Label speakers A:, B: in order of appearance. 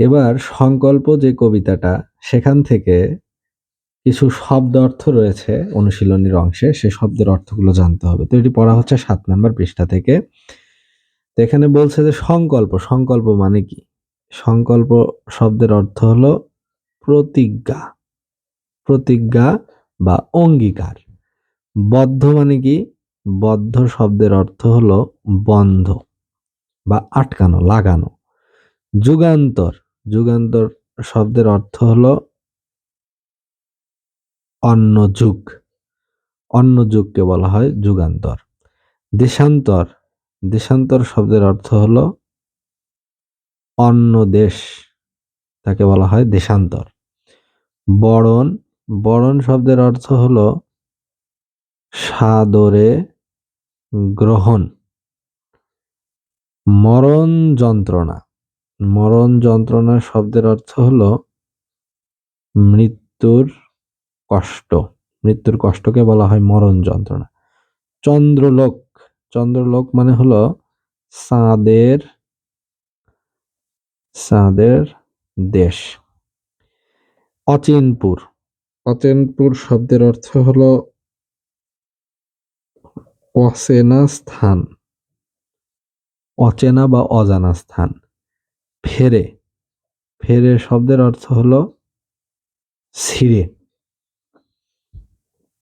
A: এবার সংকল্প যে কবিতাটা, সেখান থেকে কিছু শব্দ অর্থ রয়েছে অনুশীলনীর অংশে, সে শব্দের অর্থগুলো জানতে হবে। তো এটি পড়া হচ্ছে সাত নাম্বার পৃষ্ঠা থেকে। তো এখানে বলছে যে সংকল্প সংকল্প মানে কি? সংকল্প শব্দের অর্থ হলো প্রতিজ্ঞা। প্রতিজ্ঞা বা অঙ্গীকার। বদ্ধ মানে কি? বদ্ধ শব্দের অর্থ হলো বন্ধ বা আটকানো, লাগানো। যুগান্তর যুগান্তর শব্দের অর্থ হলো অন্য যুগ। অন্য যুগকে বলা হয় যুগান্তর। দেশান্তর। দেশান্তর শব্দের অর্থ হলো অন্য দেশ। তাকে বলা হয় দেশান্তর। বরণ। বরণ শব্দের অর্থ হলো সাদরে গ্রহণ। মরণ যন্ত্রণা। মরণ যন্ত্রণা শব্দের অর্থ হলো মৃত্যুর কষ্ট। মৃত্যুর কষ্টকে বলা হয় মরণ যন্ত্রণা। চন্দ্রলোক। চন্দ্রলোক মানে হলো চাঁদের চাঁদের দেশ। অচিনপুর। অচিনপুর শব্দের অর্থ হলো অচেনা স্থান। অচেনা বা অজানা স্থান। ফেরে। ফেরে শব্দের অর্থ হলো ছিঁড়ে।